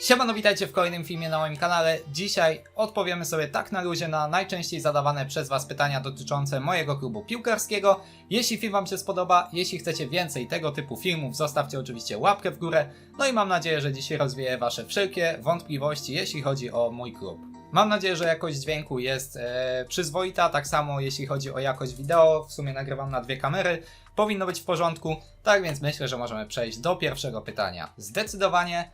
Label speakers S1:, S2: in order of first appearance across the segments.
S1: Siemano, witajcie w kolejnym filmie na moim kanale. Dzisiaj odpowiemy sobie tak na luzie na najczęściej zadawane przez Was pytania dotyczące mojego klubu piłkarskiego. Jeśli film Wam się spodoba, jeśli chcecie więcej tego typu filmów, zostawcie oczywiście łapkę w górę. No i mam nadzieję, że dzisiaj rozwieję Wasze wszelkie wątpliwości, jeśli chodzi o mój klub. Mam nadzieję, że jakość dźwięku jest e, przyzwoita, tak samo jeśli chodzi o jakość wideo. W sumie nagrywam na dwie kamery, powinno być w porządku. Tak więc myślę, że możemy przejść do pierwszego pytania. Zdecydowanie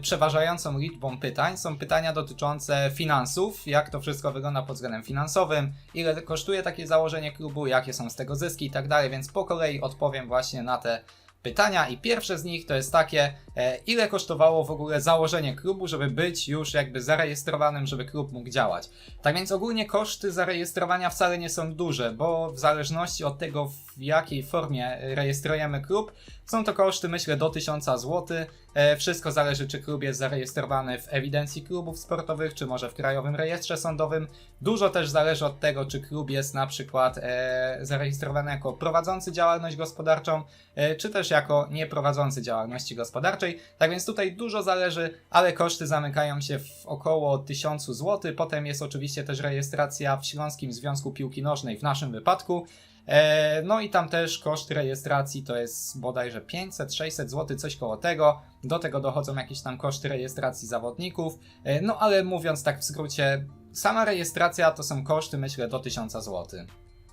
S1: przeważającą liczbą pytań są pytania dotyczące finansów, jak to wszystko wygląda pod względem finansowym, ile kosztuje takie założenie klubu, jakie są z tego zyski i tak dalej, więc po kolei odpowiem właśnie na te pytania i pierwsze z nich to jest takie, e, ile kosztowało w ogóle założenie klubu, żeby być już jakby zarejestrowanym, żeby klub mógł działać. Tak więc ogólnie koszty zarejestrowania wcale nie są duże, bo w zależności od tego w jakiej formie rejestrujemy klub, są to koszty myślę do 1000 zł. E, Wszystko zależy czy klub jest zarejestrowany w ewidencji klubów sportowych, czy może w Krajowym Rejestrze Sądowym. Dużo też zależy od tego, czy klub jest na przykład e, zarejestrowany jako prowadzący działalność gospodarczą, e, czy też jako nieprowadzący działalności gospodarczej. Tak więc tutaj dużo zależy, ale koszty zamykają się w około 1000 zł. Potem jest oczywiście też rejestracja w Śląskim Związku Piłki Nożnej w naszym wypadku. E, No i tam też koszt rejestracji to jest bodajże 500-600 zł, coś koło tego. Do tego dochodzą jakieś tam koszty rejestracji zawodników. E, No ale mówiąc tak w skrócie, sama rejestracja to są koszty myślę do 1000 zł.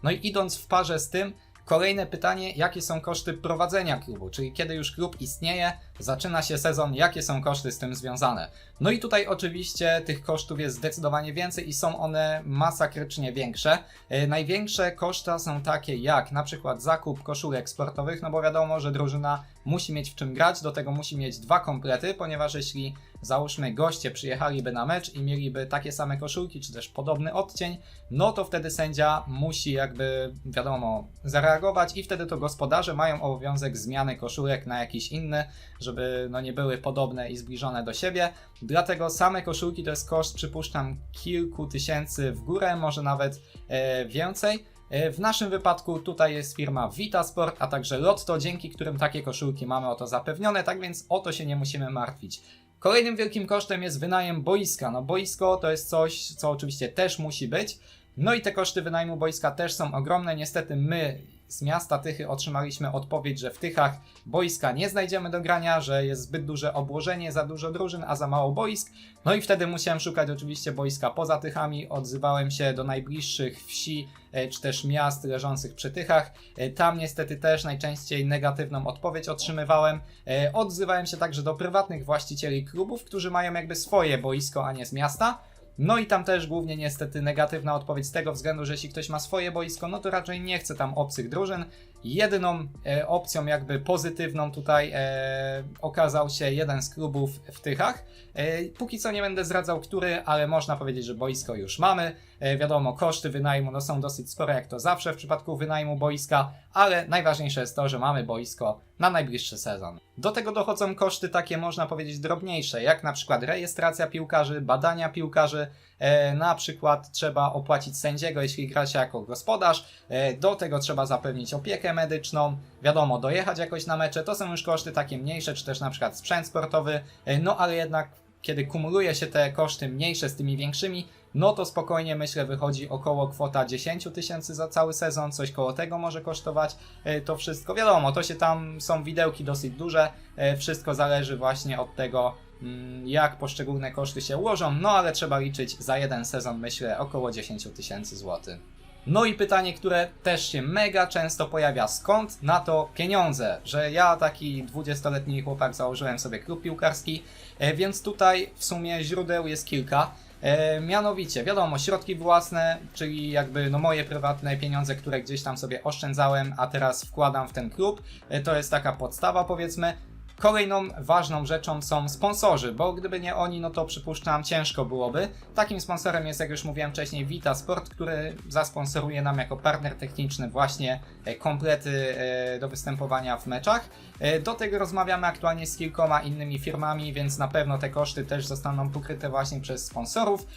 S1: No i idąc w parze z tym, kolejne pytanie, jakie są koszty prowadzenia klubu, czyli kiedy już klub istnieje, zaczyna się sezon, jakie są koszty z tym związane. No i tutaj oczywiście tych kosztów jest zdecydowanie więcej i są one masakrycznie większe. E, Największe koszta są takie jak na przykład zakup koszulek sportowych, no bo wiadomo, że drużyna musi mieć w czym grać, do tego musi mieć dwa komplety, ponieważ jeśli załóżmy goście przyjechaliby na mecz i mieliby takie same koszulki, czy też podobny odcień, no to wtedy sędzia musi jakby, wiadomo, zareagować i wtedy to gospodarze mają obowiązek zmiany koszulek na jakiś inny, żeby no nie były podobne i zbliżone do siebie. Dlatego same koszulki to jest koszt, przypuszczam, kilku tysięcy w górę, może nawet e, więcej. E, W naszym wypadku tutaj jest firma Vitasport, a także Lotto, dzięki którym takie koszulki mamy o to zapewnione, tak więc o to się nie musimy martwić. Kolejnym wielkim kosztem jest wynajem boiska. No boisko to jest coś, co oczywiście też musi być. No i te koszty wynajmu boiska też są ogromne. Niestety my z miasta Tychy otrzymaliśmy odpowiedź, że w Tychach boiska nie znajdziemy do grania, że jest zbyt duże obłożenie, za dużo drużyn, a za mało boisk. No i wtedy musiałem szukać oczywiście boiska poza Tychami. Odzywałem się do najbliższych wsi e, czy też miast leżących przy Tychach. E, Tam niestety też najczęściej negatywną odpowiedź otrzymywałem. E, Odzywałem się także do prywatnych właścicieli klubów, którzy mają jakby swoje boisko, a nie z miasta. No i tam też głównie niestety negatywna odpowiedź z tego względu, że jeśli ktoś ma swoje boisko, no to raczej nie chce tam obcych drużyn. Jedyną e, opcją jakby pozytywną tutaj e, okazał się jeden z klubów w Tychach. E, póki co nie będę zdradzał który, ale można powiedzieć, że boisko już mamy. E, wiadomo, koszty wynajmu no, są dosyć spore jak to zawsze w przypadku wynajmu boiska, ale najważniejsze jest to, że mamy boisko na najbliższy sezon. Do tego dochodzą koszty takie można powiedzieć drobniejsze, jak na przykład rejestracja piłkarzy, badania piłkarzy, e, na przykład trzeba opłacić sędziego, jeśli gra się jako gospodarz, e, do tego trzeba zapewnić opiekę medyczną, wiadomo, dojechać jakoś na mecze, to są już koszty takie mniejsze, czy też na przykład sprzęt sportowy, e, no ale jednak kiedy kumuluje się te koszty mniejsze z tymi większymi, no to spokojnie myślę wychodzi około kwota 10 tysięcy za cały sezon, coś koło tego może kosztować e, to wszystko. Wiadomo, to się tam są widełki dosyć duże, e, wszystko zależy właśnie od tego, mm, jak poszczególne koszty się ułożą, no ale trzeba liczyć za jeden sezon myślę około 10 tysięcy złotych. No i pytanie, które też się mega często pojawia, skąd na to pieniądze? Że ja, taki 20-letni chłopak, założyłem sobie klub piłkarski, e, więc tutaj w sumie źródeł jest kilka. E, mianowicie, wiadomo, środki własne, czyli jakby no moje prywatne pieniądze, które gdzieś tam sobie oszczędzałem, a teraz wkładam w ten klub, e, to jest taka podstawa powiedzmy. Kolejną ważną rzeczą są sponsorzy, bo gdyby nie oni, no to przypuszczam ciężko byłoby. Takim sponsorem jest, jak już mówiłem wcześniej, Vita Sport, który zasponsoruje nam jako partner techniczny właśnie e, komplety e, do występowania w meczach. E, Do tego rozmawiamy aktualnie z kilkoma innymi firmami, więc na pewno te koszty też zostaną pokryte właśnie przez sponsorów.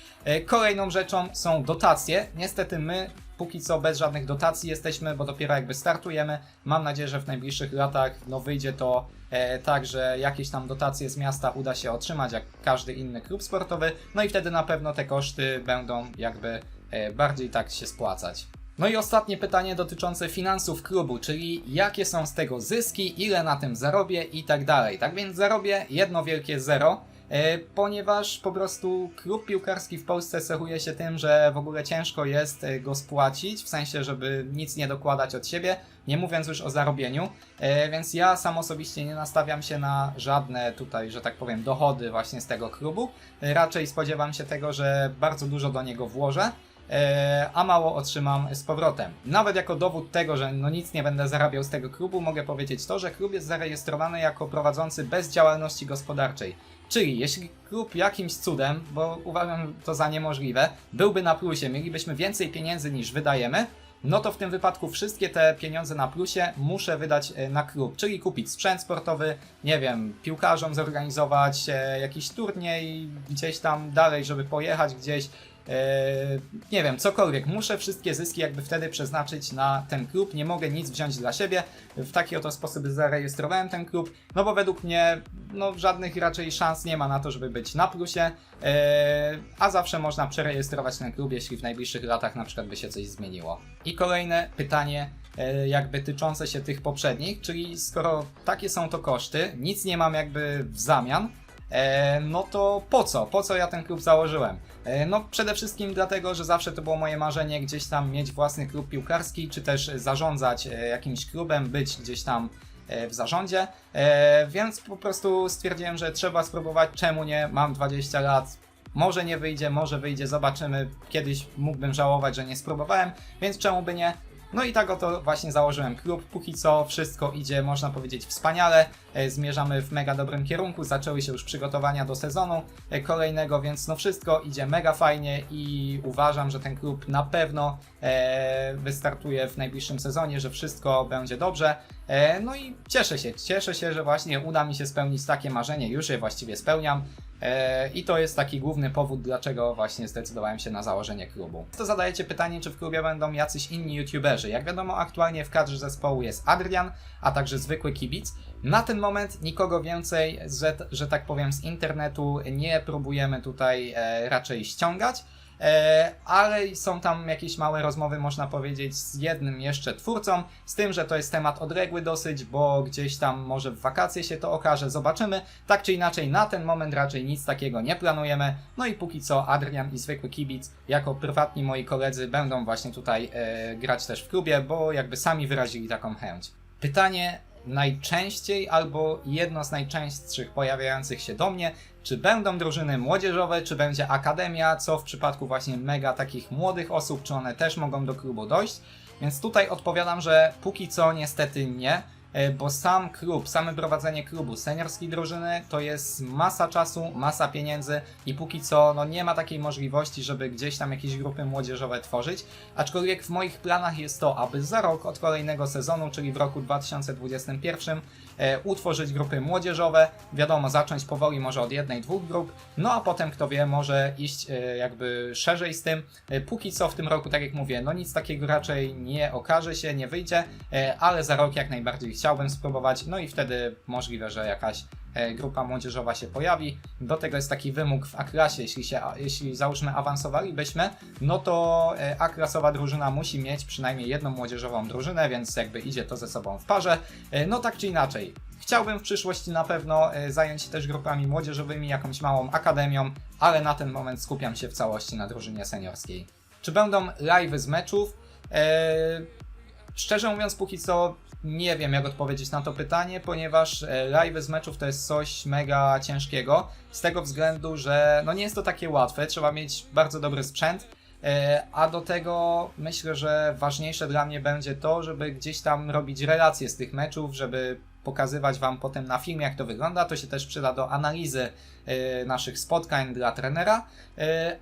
S1: Kolejną rzeczą są dotacje. Niestety my póki co bez żadnych dotacji jesteśmy, bo dopiero jakby startujemy. Mam nadzieję, że w najbliższych latach no, wyjdzie to tak, że jakieś tam dotacje z miasta uda się otrzymać, jak każdy inny klub sportowy. No i wtedy na pewno te koszty będą jakby e, bardziej tak się spłacać. No i ostatnie pytanie dotyczące finansów klubu, czyli jakie są z tego zyski, ile na tym zarobię i tak dalej. Tak więc zarobię jedno wielkie zero, e, ponieważ po prostu klub piłkarski w Polsce cechuje się tym, że w ogóle ciężko jest e, go spłacić, w sensie, żeby nic nie dokładać od siebie, nie mówiąc już o zarobieniu, e, więc ja sam osobiście nie nastawiam się na żadne tutaj, że tak powiem, dochody właśnie z tego klubu. E, Raczej spodziewam się tego, że bardzo dużo do niego włożę, e, a mało otrzymam z powrotem. Nawet jako dowód tego, że no nic nie będę zarabiał z tego klubu, mogę powiedzieć to, że klub jest zarejestrowany jako prowadzący bez działalności gospodarczej. Czyli jeśli klub jakimś cudem, bo uważam to za niemożliwe, byłby na plusie, mielibyśmy więcej pieniędzy niż wydajemy, no to w tym wypadku wszystkie te pieniądze na plusie muszę wydać e, na klub, czyli kupić sprzęt sportowy, nie wiem, piłkarzom zorganizować e, jakiś turniej gdzieś tam dalej, żeby pojechać gdzieś, nie wiem, cokolwiek. Muszę wszystkie zyski jakby wtedy przeznaczyć na ten klub, nie mogę nic wziąć dla siebie. W taki oto sposób zarejestrowałem ten klub, no bo według mnie no, żadnych raczej szans nie ma na to, żeby być na plusie, e, a zawsze można przerejestrować ten klub, jeśli w najbliższych latach na przykład by się coś zmieniło. I kolejne pytanie, e, jakby tyczące się tych poprzednich, czyli skoro takie są to koszty, nic nie mam jakby w zamian, E, no to po co? Po co ja ten klub założyłem? E, no przede wszystkim dlatego, że zawsze to było moje marzenie gdzieś tam mieć własny klub piłkarski, czy też zarządzać e, jakimś klubem, być gdzieś tam e, w zarządzie, e, więc po prostu stwierdziłem, że trzeba spróbować, czemu nie, mam 20 lat, może nie wyjdzie, może wyjdzie, zobaczymy, kiedyś mógłbym żałować, że nie spróbowałem, więc czemu by nie, no i tak oto właśnie założyłem klub. Póki co wszystko idzie, można powiedzieć, wspaniale. E, Zmierzamy w mega dobrym kierunku. Zaczęły się już przygotowania do sezonu e, kolejnego, więc no wszystko idzie mega fajnie i uważam, że ten klub na pewno e, wystartuje w najbliższym sezonie, że wszystko będzie dobrze. E, no i cieszę się, cieszę się, że właśnie uda mi się spełnić takie marzenie. Już je właściwie spełniam. E, I to jest taki główny powód, dlaczego właśnie zdecydowałem się na założenie klubu. To zadajecie pytanie, czy w klubie będą jacyś inni youtuberzy. Jak wiadomo, aktualnie w kadrze zespołu jest Adrian, a także zwykły kibic. Na ten moment nikogo więcej, że, że tak powiem, z internetu nie próbujemy tutaj e, raczej ściągać. E, ale są tam jakieś małe rozmowy, można powiedzieć, z jednym jeszcze twórcą, z tym, że to jest temat odległy dosyć, bo gdzieś tam może w wakacje się to okaże, zobaczymy. Tak czy inaczej, na ten moment raczej nic takiego nie planujemy. No i póki co Adrian i zwykły kibic, jako prywatni moi koledzy, będą właśnie tutaj e, grać też w klubie, bo jakby sami wyrazili taką chęć. Pytanie najczęściej albo jedno z najczęstszych pojawiających się do mnie, czy będą drużyny młodzieżowe, czy będzie akademia, co w przypadku właśnie mega takich młodych osób, czy one też mogą do klubu dojść. Więc tutaj odpowiadam, że póki co niestety nie, bo sam klub, same prowadzenie klubu seniorskiej drużyny to jest masa czasu, masa pieniędzy i póki co no nie ma takiej możliwości, żeby gdzieś tam jakieś grupy młodzieżowe tworzyć. Aczkolwiek w moich planach jest to, aby za rok od kolejnego sezonu, czyli w roku 2021, e, utworzyć grupy młodzieżowe. Wiadomo, zacząć powoli może od jednej, dwóch grup, no a potem kto wie, może iść e, jakby szerzej z tym. E, póki co w tym roku, tak jak mówię, no nic takiego raczej nie okaże się, nie wyjdzie, e, ale za rok jak najbardziej chciałbym spróbować, no i wtedy możliwe, że jakaś e, grupa młodzieżowa się pojawi. Do tego jest taki wymóg w A-klasie, jeśli, się, jeśli załóżmy awansowalibyśmy, no to e, A-klasowa drużyna musi mieć przynajmniej jedną młodzieżową drużynę, więc jakby idzie to ze sobą w parze. E, No tak czy inaczej, chciałbym w przyszłości na pewno zająć się też grupami młodzieżowymi, jakąś małą akademią, ale na ten moment skupiam się w całości na drużynie seniorskiej. Czy będą live z meczów? E, Szczerze mówiąc, póki co nie wiem, jak odpowiedzieć na to pytanie, ponieważ e, live z meczów to jest coś mega ciężkiego. Z tego względu, że no nie jest to takie łatwe, trzeba mieć bardzo dobry sprzęt. e, A do tego myślę, że ważniejsze dla mnie będzie to, żeby gdzieś tam robić relacje z tych meczów, żeby pokazywać Wam potem na filmie, jak to wygląda. To się też przyda do analizy e, naszych spotkań dla trenera,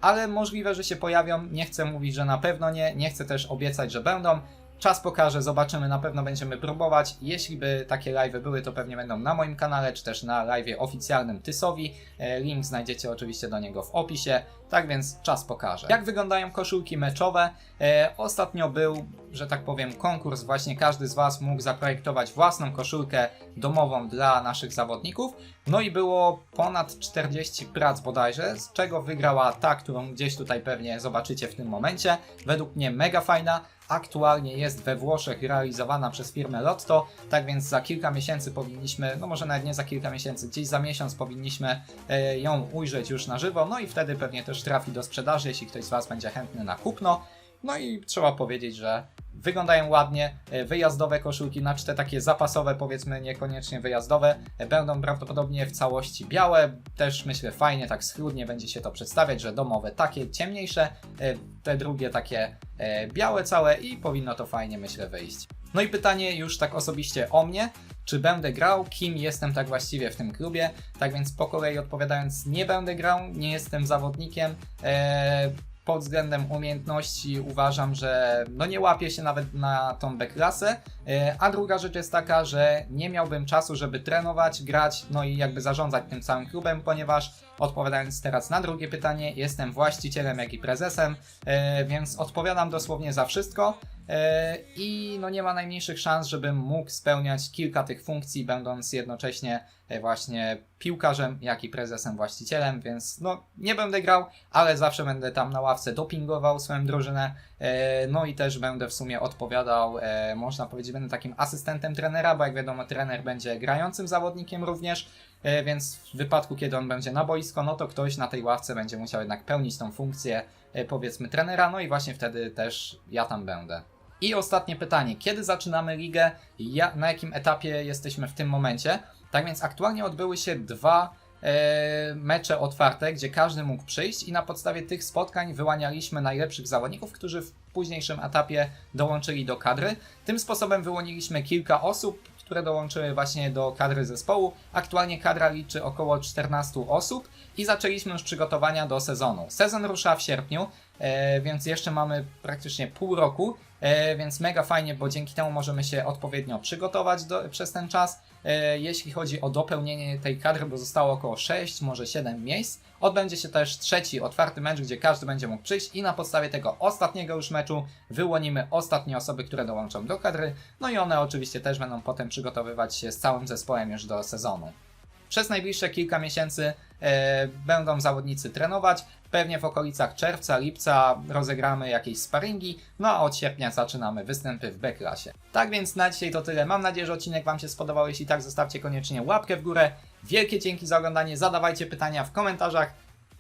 S1: ale możliwe, że się pojawią. Nie chcę mówić, że na pewno nie, nie chcę też obiecać, że będą. Czas pokaże, zobaczymy, na pewno będziemy próbować. Jeśli by takie live'y były, to pewnie będą na moim kanale, czy też na live'ie oficjalnym Tysowi. E, Link znajdziecie oczywiście do niego w opisie, tak więc czas pokaże. Jak wyglądają koszulki meczowe? E, ostatnio był, że tak powiem, konkurs, właśnie każdy z Was mógł zaprojektować własną koszulkę domową dla naszych zawodników. No i było ponad 40 prac bodajże, z czego wygrała ta, którą gdzieś tutaj pewnie zobaczycie w tym momencie. Według mnie mega fajna. Aktualnie jest we Włoszech realizowana przez firmę Lotto, tak więc za kilka miesięcy powinniśmy, no może nawet nie za kilka miesięcy, gdzieś za miesiąc powinniśmy e, ją ujrzeć już na żywo, no i wtedy pewnie też trafi do sprzedaży, jeśli ktoś z Was będzie chętny na kupno. No i trzeba powiedzieć, że wyglądają ładnie. E, Wyjazdowe koszulki, znaczy te takie zapasowe, powiedzmy niekoniecznie wyjazdowe, e, będą prawdopodobnie w całości białe. Też myślę fajnie, tak schludnie będzie się to przedstawiać, że domowe takie ciemniejsze, e, te drugie takie białe całe i powinno to fajnie myślę wyjść. No i pytanie już tak osobiście o mnie, czy będę grał, kim jestem tak właściwie w tym klubie. Tak więc po kolei odpowiadając, nie będę grał, nie jestem zawodnikiem. E, pod względem umiejętności uważam, że no nie łapię się nawet na tą B-klasę, e, a druga rzecz jest taka, że nie miałbym czasu, żeby trenować, grać, no i jakby zarządzać tym całym klubem, ponieważ odpowiadając teraz na drugie pytanie, jestem właścicielem, jak i prezesem, e, więc odpowiadam dosłownie za wszystko. E, I no nie ma najmniejszych szans, żebym mógł spełniać kilka tych funkcji, będąc jednocześnie e, właśnie piłkarzem, jak i prezesem, właścicielem, więc no nie będę grał, ale zawsze będę tam na ławce dopingował swoją drużynę, e, no i też będę w sumie odpowiadał, można powiedzieć, będę takim asystentem trenera, bo jak wiadomo, trener będzie grającym zawodnikiem również, więc w wypadku, kiedy on będzie na boisko, no to ktoś na tej ławce będzie musiał jednak pełnić tą funkcję, powiedzmy, trenera, no i właśnie wtedy też ja tam będę. I ostatnie pytanie. Kiedy zaczynamy ligę? Ja, na jakim etapie jesteśmy w tym momencie? Tak więc aktualnie odbyły się dwa e, mecze otwarte, gdzie każdy mógł przyjść i na podstawie tych spotkań wyłanialiśmy najlepszych zawodników, którzy w późniejszym etapie dołączyli do kadry. Tym sposobem wyłoniliśmy kilka osób, które dołączyły właśnie do kadry zespołu. Aktualnie kadra liczy około 14 osób i zaczęliśmy już przygotowania do sezonu. Sezon rusza w sierpniu, e, więc jeszcze mamy praktycznie pół roku, więc mega fajnie, bo dzięki temu możemy się odpowiednio przygotować do, przez ten czas. E, jeśli chodzi o dopełnienie tej kadry, bo zostało około 6, może 7 miejsc, odbędzie się też trzeci otwarty mecz, gdzie każdy będzie mógł przyjść i na podstawie tego ostatniego już meczu wyłonimy ostatnie osoby, które dołączą do kadry, no i one oczywiście też będą potem przygotowywać się z całym zespołem już do sezonu. Przez najbliższe kilka miesięcy e, będą zawodnicy trenować. Pewnie w okolicach czerwca, lipca rozegramy jakieś sparingi, no a od sierpnia zaczynamy występy w B-klasie. Tak więc na dzisiaj to tyle. Mam nadzieję, że odcinek Wam się spodobał. Jeśli tak, zostawcie koniecznie łapkę w górę. Wielkie dzięki za oglądanie. Zadawajcie pytania w komentarzach.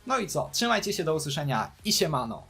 S1: No i co? Trzymajcie się do usłyszenia i siemano.